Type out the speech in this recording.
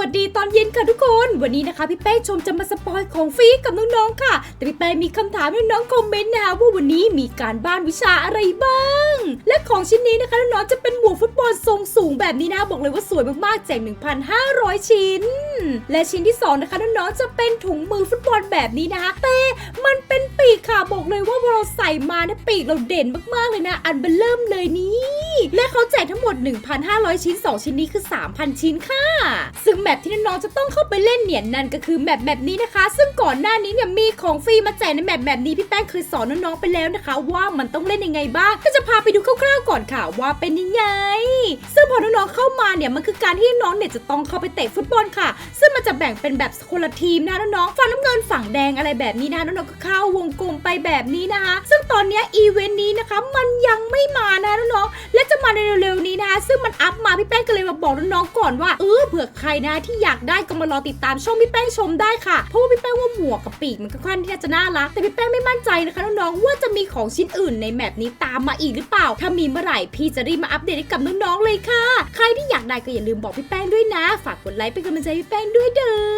วัสดีตอนเย็นค่ะทุกคน วันนี้นะคะพี่แป้ชมจะมาสปอยของฟรีกับน้องๆค่ะ แต่พี่แป้มีคำถามให้น้องคอมเมนต์นะคะว่าวันนี้มีการบ้านวิชาอะไรบ้าง และของชิ้นนี้นะคะน้องๆจะเป็นหมวกฟุตบอลทรงสูงแบบนี้นะบอกเลยว่าสวยมากๆแจก1,500 ชิ้น และชิ้นที่สองนะคะน้องๆจะเป็นถุงมือฟุตบอลแบบนี้นะคะแต่มันเป็นปีกค่ะบอกเลยว่าเราใส่มาเนี่ยปีกเราเด่นมากๆเลยนะ อันเบลเริ่มเลยนี่ และเขาแจกทั้งหมด 1,500 ชิ้น 2 ชิ้นนี้คือ 3,000 ชิ้นค่ะ ซึ่งแมปที่น้องๆจะต้องเข้าไปเล่นเนี่ยนั่นก็คือแมปแบบนี้นะคะ ซึ่งก่อนหน้านี้เนี่ยมีของฟรีมาแจกในแมปแบบนี้พี่แป้งเคยสอนน้องๆไปแล้วนะคะ ว่ามันต้องเล่นยังไงบ้าง ก็จะพาไปดูคร่าวๆก่อนค่ะ ว่าเป็นยังไง ซึ่งพอน้องๆเข้ามาเนี่ยมันคือการที่น้องๆเนี่ยจะต้องเข้าไปเตะฟุตบอลค่ะ ซึ่งมันจะแบ่งเป็นแบบคนละทีมนะน้องๆฝั่งน้ำเงินฝั่งแดงอะไรแบบนี้นะน้องๆก็เข้าวงกลมไปแบบนี้นะคะ ซึ่งตอนนี้อีเวนต์นี้นะคะมันยังไม่มานะน้องๆ มาในเร็วๆนี้นะคะซึ่งมันอัพมาพี่แป้งก็เลยมาบอกน้องๆก่อนว่าเออเผื่อใครนะที่อยากได้ก็มารอติดตามช่องพี่แป้งชมได้ค่ะเพราะว่าพี่แป้งว่าหมวกกับปีกมันก็ค่อนที่จะน่ารักแต่พี่แป้งไม่มั่นใจนะคะน้องๆว่าจะมีของชิ้นอื่นในแมปนี้ตามมาอีกหรือเปล่า ถ้ามีเมื่อไหร่พี่จะรีบมาอัปเดตให้กับน้องๆเลยค่ะ ใครที่อยากได้ก็อย่าลืมบอกพี่แป้งด้วยนะ ฝากกดไลค์เป็นกำลังใจพี่แป้งด้วยเด้อ